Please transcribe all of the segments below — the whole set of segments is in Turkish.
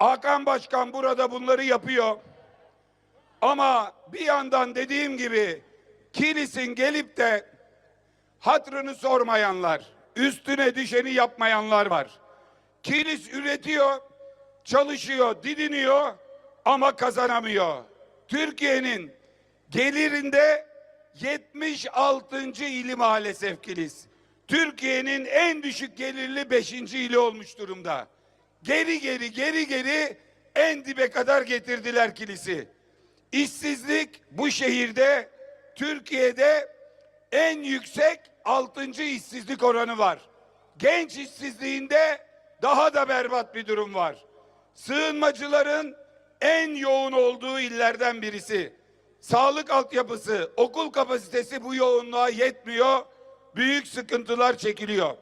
Hakan Başkan burada bunları yapıyor. Ama bir yandan dediğim gibi Kilis'in gelip de hatrını sormayanlar, üstüne düşeni yapmayanlar var. Kilis üretiyor, çalışıyor, didiniyor ama kazanamıyor. Türkiye'nin gelirinde 76. ili maalesef Kilis. Türkiye'nin en düşük gelirli 5. ili olmuş durumda. Geri geri geri geri en dibe kadar getirdiler Kilis'i. İşsizlik bu şehirde Türkiye'de en yüksek 6. işsizlik oranı var. Genç işsizliğinde daha da berbat bir durum var. Sığınmacıların en yoğun olduğu illerden birisi. Sağlık altyapısı, okul kapasitesi bu yoğunluğa yetmiyor. Büyük sıkıntılar çekiliyor.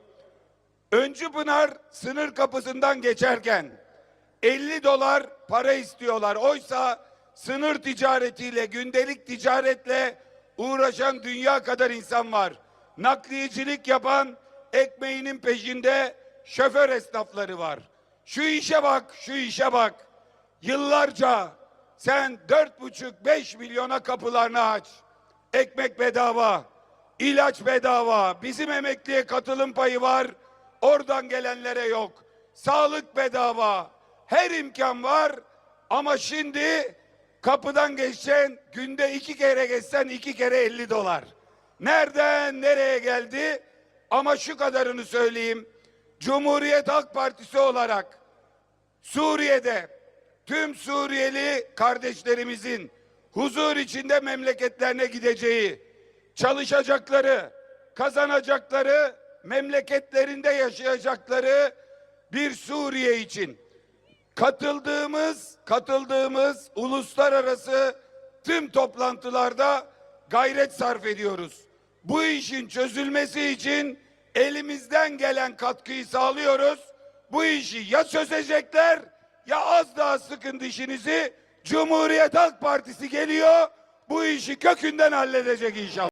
Öncü Pınar sınır kapısından geçerken 50 dolar para istiyorlar. Oysa sınır ticaretiyle, gündelik ticaretle uğraşan dünya kadar insan var. Nakliyecilik yapan ekmeğinin peşinde şoför esnafları var. Şu işe bak, şu işe bak. Yıllarca sen dört buçuk beş milyona kapılarını aç. Ekmek bedava, ilaç bedava, bizim emekliye katılım payı var. Oradan gelenlere yok. Sağlık bedava. Her imkan var. Ama şimdi kapıdan geçsen günde iki kere geçsen iki kere 50 dolar. Nereden nereye geldi? Ama şu kadarını söyleyeyim. Cumhuriyet Halk Partisi olarak Suriye'de tüm Suriyeli kardeşlerimizin huzur içinde memleketlerine gideceği, çalışacakları, kazanacakları, memleketlerinde yaşayacakları bir Suriye için katıldığımız katıldığımız uluslararası tüm toplantılarda gayret sarf ediyoruz. Bu işin çözülmesi için elimizden gelen katkıyı sağlıyoruz. Bu işi ya çözecekler ya az daha sıkın dişinizi Cumhuriyet Halk Partisi geliyor. Bu işi kökünden halledecek inşallah.